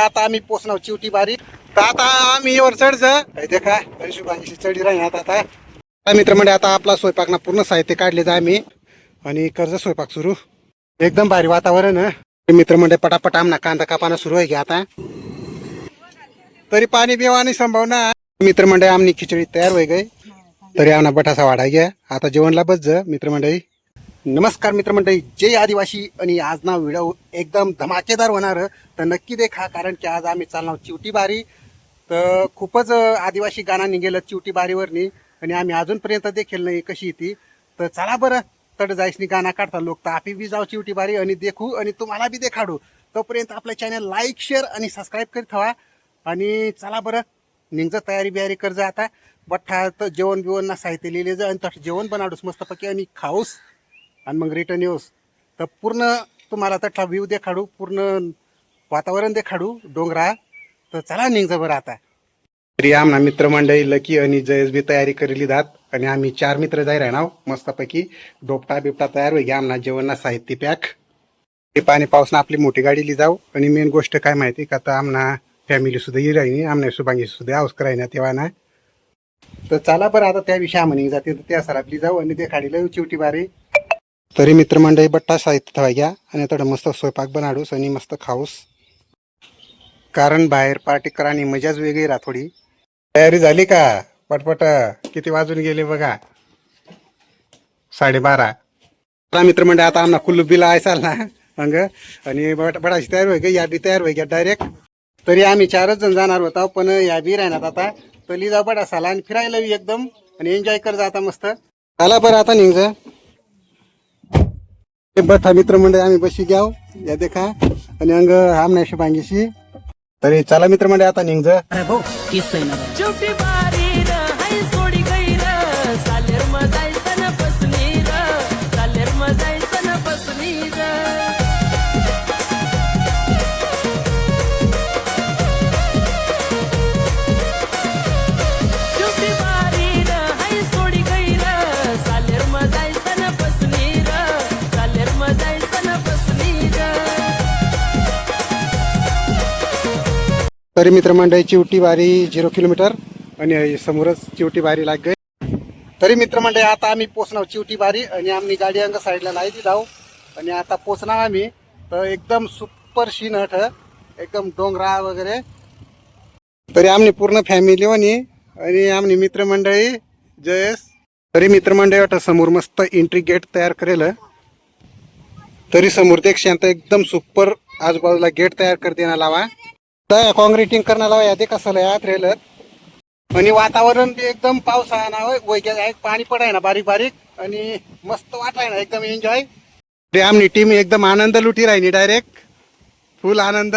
आता आम्ही पोचणार चिवटी बारी. तर आता आम्ही वर चढच. देखा हिशोबांची चढी राहणार आता आता. मित्र म्हणजे आता आपला स्वयंपाक ना पूर्ण साहित्य काढले जा आम्ही. आणि कर्ज स्वयंपाक सुरू. एकदम भारी वातावरण मित्र म्हणजे पटापट आमना कांदा कापाना सुरू आहे की आता. तरी पाणी बिवानी संभावना मित्र मंडळी आमनी खिचडी तयार होई गई. तरी आमना बटासा वाढा घ्या. आता जेवणला बस जा मित्रमंडळी. नमस्कार मित्रमंडळी जय आदिवासी आणि आज ना व्हिडिओ एकदम धमाकेदार होणार तर नक्की देखा कारण की आज आम्ही चालणार चिवटी बारी. तर खूपच आदिवासी गाणं निघेलं चिवटी बारीवरनी आणि आम्ही अजूनपर्यंत देखील नाही कशी ती. तर चला बरं तड जायसनी गाणं काढता लोक. तर आपी बी जाऊ चिवटी बारी आणि देखू आणि तुम्हाला बी देखाडू. तोपर्यंत आपलं चॅनल लाईक शेअर आणि सबस्क्राईब करीत ठेवा. आणि चला बरं निघ तयारी बियारी कर जा आता. बठ्ठा तर जेवण बिवण ना साहित्य लिहिले जा आणि तसं जेवण बनाडूस. मस्तपैकी आणि खाऊस. आणि मग रिटर्न येऊस. तर पूर्ण तुम्हाला तठला व्ह्यू देखाडू पूर्ण वातावरण देखाडू डोंगरा. तर चला निघ बरं आता. तरी आमना मित्रमंडळी लकी आणि जयस बी तयारी करेली जात आणि आम्ही चार मित्र जाय राहणार. मस्तपैकी डोपटा बिपटा तयार होई घ्या आमना जेवणना साहित्य पॅक. ते पाणी पावसानं आपली मोठी गाडीली जाऊ. आणि मेन गोष्ट काय माहिती का? आता आमना फॅमिली सुद्धा येईल राहिनी आमना सुभांगी सुद्धा हाऊस करायना तेव्हा ना तर चला बरं आता त्याविषयी आम्ही जाते. तर त्या सरातली जाऊ आणि ते खाडीला चिवटी बारी. तरी मित्रमंडळी बट्टा साहित्य ठेवा घ्या आणि थोडं मस्त स्वयंपाक बनाडूस आणि मस्त खाऊस. कारण बाहेर पार्टी करानी मजाच वेगळी राहा थोडी तयारी झाली का? पटपट किती वाजून गेले बघा? साडेबारा. आता मित्रमंडळ आता आम्हाला कुल्लू बिला आहे चाल ना अंग. आणि बट बडाची तयार होई ग या बी तयार होई घ्या डायरेक्ट तरी आम्ही चारच जण जाणार होता पण या बी राहणार आता. तली जा बटासाला आणि फिरायला बी एकदम. आणि एन्जॉय कर जा आता मस्त. आला बरं आता निघ बठा मित्रमंडळ आम्ही बशी घ्याव. या देखा. आणि अंग आमना शुभांगीशी तरी चला मित्रमंडळ आता निघ तरी मित्रमंडळी चिवटी बारी झिरो किलोमीटर आणि समोरच चिवटी बारी लाग गई तरी मित्रमंडळी आता आम्ही पोचणार चिवटी बारी आणि आम्ही गाडी अंग साईडला लायची जाऊ. आणि आता पोचणार आम्ही तर एकदम सुपर सीन हट एकदम डोंगरा वगैरे. तरी आमनी पूर्ण फॅमिली वनी आणि आम्ही मित्रमंडळी जयेश. तरी मित्रमंडळी वाटत समोर मस्त एंट्री गेट तयार करेल. तरी समोर ते शांत एकदम सुपर आजूबाजूला गेट तयार कर देणार लावा. कॉन्क्रिटिंग करण्याला लावा ते कसं यात ट्रेलर आणि वातावरण बी एकदम पाऊस आहे ना वैग्या आहे पाणी पडाय ना बारीक बारीक आणि मस्त वाटाय ना एकदम एन्जॉय ते आमनी टीम एकदम आनंद लुटी राहिली डायरेक्ट फुल आनंद.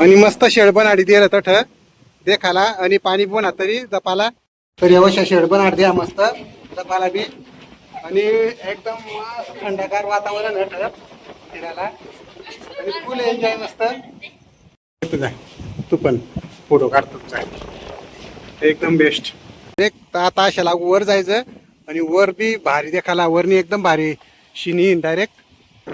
आणि मस्त शेड बनाडी दिलं तठ. देखाला आणि पाणी पण तरी जपाला. तरी अवश्य शेड बनाड द्या मस्त जपाला बी. आणि एकदम मस्त थंडगार वातावरण फिरायला. आणि फुल एन्जॉय मस्त. तू तू पण फोटो काढतो जाय. एकदम बेस्ट एक आता अशाला वर जायचं आणि वर बी भारी देखाला. वरनी एकदम भारी. शिनी डायरेक्ट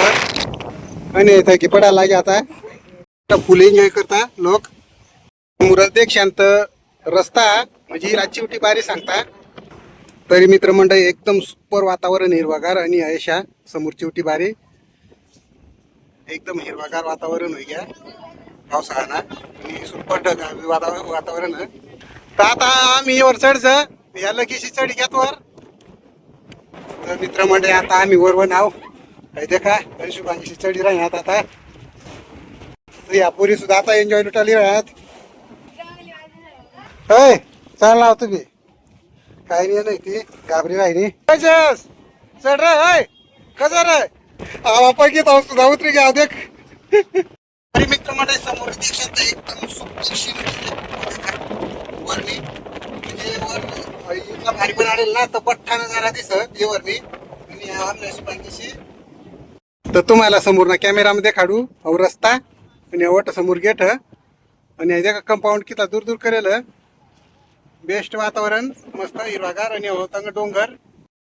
वर आणि इथं की पडायला लागे आता. फुल एन्जॉय करता लोक. मुरज देख शांत रस्ता. म्हणजे रातची उठी बारी सांगता. तरी मित्रमंडळी एकदम सुपर वातावरण हिरवागार आणि अयशा समोरची उठी बारी. एकदम हिरवागार वातावरण होई घ्या पावसाळा आणि सुपर ढग वातावरण वातावरण तर आता आम्ही वर चढच या लगेची चढ घ्यात वर. तर मित्रमंडळी आता आम्ही वर वर नाव काही देखा शुभांगीची चढी राहण्यात आता. या पोरी सुद्धा आता एन्जॉय लुटाली राहत होय चालला हो तुम्ही. काही नाही ती घाबरी राहिली. चढ रे हय. कसं रे. सुद्धा उतरी घ्या देख. अरे मित्र मंडळी समोर देशात एकदम सुंदर शिरी वरणी म्हणजे वर इतका भारी पण आलेल ना तर पठ्ठानं जरा दिसत वरणी आणि शुभांगीशी तर तुम्हाला समोर ना कॅमेरामध्ये काढू अहो रस्ता आणि वट समोर गेट आणि ह्याच्या कंपाऊंड किती दूर दूर करेल बेस्ट वातावरण मस्त हिरवागार आणि होतांग डोंगर.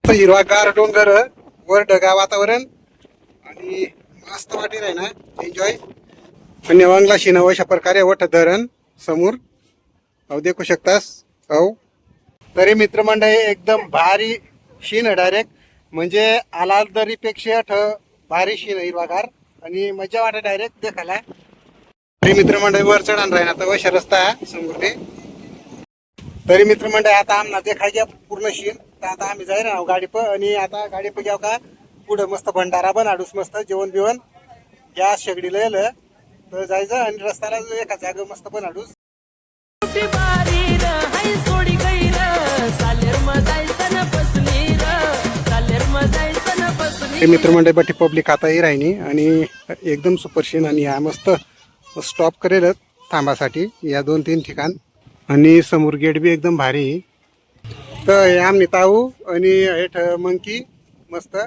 हिरवागार डोंगर वर ढगा वातावरण. आणि मस्त वाटी राही ना? एन्जॉय आणि वांगला शिनाव अशा प्रकारे वठ धरण समोर. अहो देखू शकतास? अहो तरी मित्रमंडळी एकदम भारी शीन डायरेक्ट म्हणजे आला दरीपेक्षा ठ भारी शीन हिरवागार. आणि मजा वाटत डायरेक्ट देखायला. तरी मित्रमंडळी वर चढान राहील आता वैशा रस्ता समोर ते तरी मित्रमंडळी आता आम्हाला देखायच्या पूर्ण शीन तर आता आम्ही जाईल ना गाडी प आणि आता गाडी प घ्याव का? पुढं मस्त भंडारा बनाडूस मस्त जेवण बिवण. गॅस शेगडीला येलं. तर जायचं आणि रस्त्याला एका जागा मस्त सन हे पसनी मित्रमंडळी बटी पब्लिक आता ही राहिनी आणि एकदम सुपर शीन आणि हा मस्त स्टॉप करेल थांबासाठी या दोन तीन ठिकाण. आणि समोर गेट बी एकदम भारी. तर आमनी ताऊ आणि हेठ मंकी मस्त.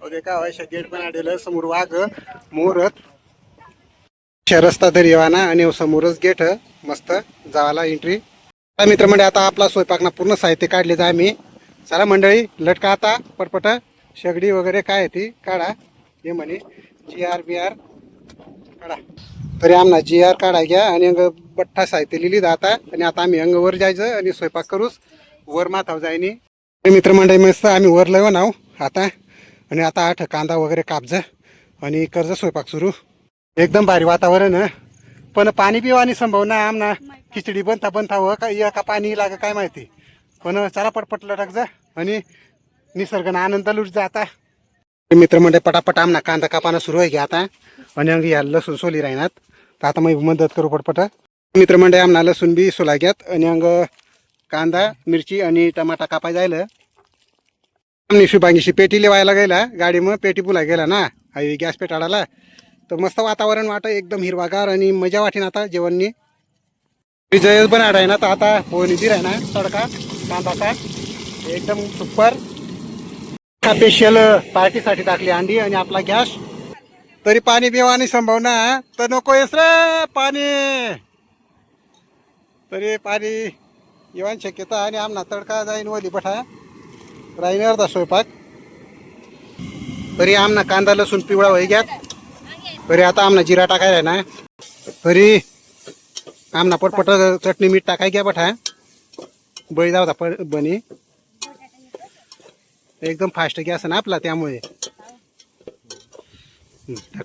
अरे का व्हायच्या गेट पण आढळलं समोर वाघ मोरत. अशा रस्ता तरी येवाना आणि समोरच गेट मस्त जावाला एंट्री मित्रमंडळी आता आपला स्वयंपाकना पूर्ण साहित्य काढले जा आम्ही. चला मंडळी लटका आता पटपट. शेगडी वगैरे काय आहे ती? काढा. हे म्हणे जी आर बी आर काढा. तरी आम्हाला जी आर काढा घ्या आणि अंग बठ्ठा साहित्य लिहिली जाता आणि आता आम्ही अंग वर जायचं आणि स्वयंपाक करूच वर माथाव जायनी. मित्रमंडळी मस्त आम्ही वर लव नाव हो. आता आणि आता आठ कांदा वगैरे कापज आणि कर्ज स्वयंपाक सुरू. एकदम भारी वातावरण पण पाणी पिवानी संभावना आमना खिचडी बनता बनता हो, व का या का पाणी लाग काय माहिती. पण चला पटपट लटक जा आणि निसर्गानं आनंद लुट जा आता. मित्रमंडळ पटापट आमना कांदा कापाना सुरू आहे की आता. आणि अंग या लसूण सोली राहणार तर आता मग मदत करू पटपट. मित्रमंडळ आमना लसूण बी सोला घ्यात आणि अंग कांदा मिरची आणि टमाटा कापाय जायला. आमनी पेटी लिवायला गेला. गाडी मग पेटी पुला गेला ना. हायवे गॅस पेटाळाला तर मस्त वातावरण वाटत एकदम हिरवागार आणि मजा वाटेन आता जेवणनी. विजय पण आडाय ना तर आता पोहणी दिर आहे ना तडका कांदाचा. एकदम सुपर. स्पेशल पार्टीसाठी टाकली अंडी आणि आपला गॅस. तरी पाणी बिवानी संभावना. तर नको येस रे पाणी. तरी पाणी येवान शक्यता आणि आमना तडका जाईन वली बठा राहीन अर्धा स्वयंपाक. तरी आमना कांदा लसूण पिवळा वही घ्यात. तरी आता आमना जिरा टाकायला ना. तरी आमना पटपट चटणी मीठ टाकाय घ्या बठा. बळी जाऊ पड बनी. एकदम फास्ट गॅस ना आपला त्यामुळे.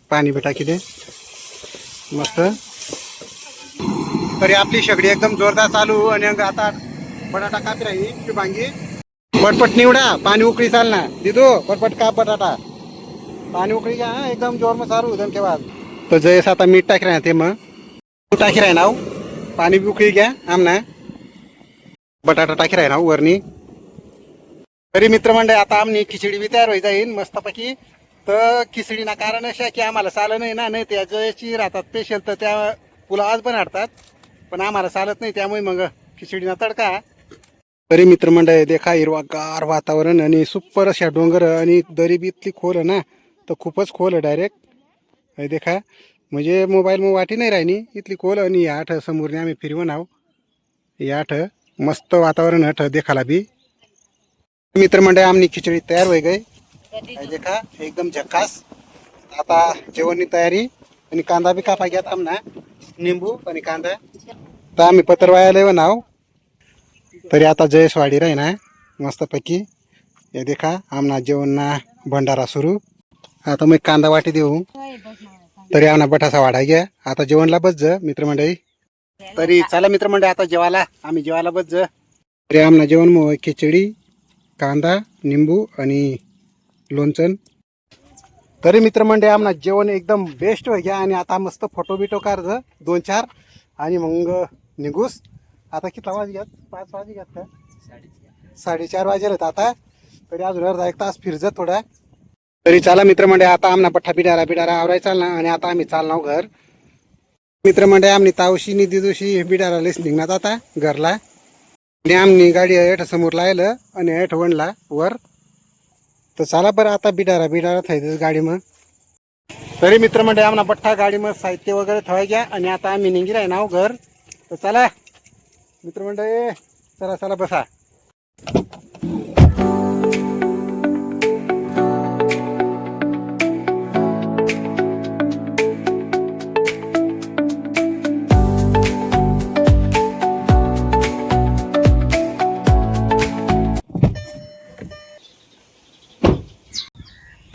पाणी बी टाकी दे. मस्त. तरी आपली शेगडी एकदम जोरदार चालू आणि अंग आता बटाटा कापी राही वांगी पटपट निवडा पाणी उकळी चाल ना दिदू पटपट का बटाटा पाणी उकळी घ्या हं, एकदम जोर मग चालू धनकेवाद तो जयस आता मीठ टाकी राहा ते मग. तू टाकी राही हो. पाणी बी उकळी घ्या आमना बटाटा टाकी राही ना हो, वरणी तरी मित्रमंडळ आता आमनी खिचडी बी तयार होई जाईन मस्तपैकी. तर खिचडी ना कारण अशा की आम्हाला चालत नाही ना नाही त्या जयची राहतात स्पेशल तर त्या पुलावाच पण हाडतात. पण आम्हाला चालत नाही त्यामुळे मग खिचडीना तडका. तरी मित्रमंडळ देखा हिरवागार वातावरण आणि सुपर अशा डोंगर आणि दरी बी इतली खोल आहे ना तर खूपच खोल आहे डायरेक्ट हे देखा म्हणजे मोबाईल मग वाटी नाही राहिनी इतली खोल आणि या आठ समोरने आम्ही फिरवून आहो. या आठ मस्त वातावरण हट देखाला बी. मित्रमंडळ आमनी खिचडी तयार होई गई. देखा एकदम झक्कास आता जेवणनी तयारी आणि कांदा बी कापा घ्यात आमना निंबू आणि कांदा. तर आम्ही पत्रवायाला नाव तरी आता जयसवाडी राही ना मस्तपैकी. हे देखा आमना जेवणना भंडारा सुरू. आता मग कांदा वाटी देऊ. तरी आमना बटासा वाढा घ्या. आता जेवणला बस ज मित्रमंडळी. तरी चला मित्रमंडळी आता जेवायला. आम्ही जेवायला बस ज. तरी आमना जेवण मग खिचडी कांदा निंबू आणि लोणचण तरी मित्रमंडळी आमना जेवण एकदम बेस्ट होय घ्या. आणि आता मस्त फोटो बिटो कार दोन चार. आणि मग निघूस. आता किती वाज घ्यात पाच वाजे घ्यात का? साडेचार. वाजेला आता. तरी अजून अर्धा एक तास फिरजत थोडा. तरी चला मित्रमंडळ आता आमना पठ्ठा बिडारा बिडारा आवराय चालना आणि आता आम्ही चालणार घर. मित्रमंडळ आमनी तावशी निधी दिवशी बिडारा लिस निघणार आता घरला. आणि आमनी गाडी हेठ समोर लायलं आणि हेठ वणला वर. तर चला बरं आता बिडारा बिडारा थायतच गाडी मग. तरी मित्रमंडळ आम्हाला बठ्ठा गाडी मग साहित्य वगैरे ठेवाय घ्या आणि आता आम्ही निघी राही नाव घर. तर चला. मित्रमंडळी चला चला बसा.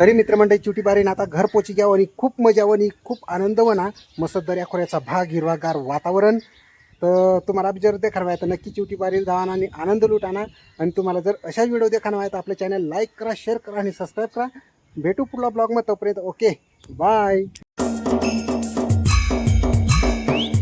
तरी मित्रमंडळी चुटीबारीन आता घर पोची घ्यावं आणि खूप मजावं आणि खूप आनंद वना मस्त मसददऱ्या खोऱ्याचा भाग हिरवागार वातावरण. तर तुम्हाला जर देखावा तर नक्की चिवटी बारील जावा आणि आनंद लुटाना. आणि तुम्हाला जर अशाच व्हिडिओ देखावा आहे तर आपल्या चॅनल लाईक करा शेअर करा आणि सबस्क्राईब करा. भेटू पुढला ब्लॉगमध्ये तोपर्यंत ओके बाय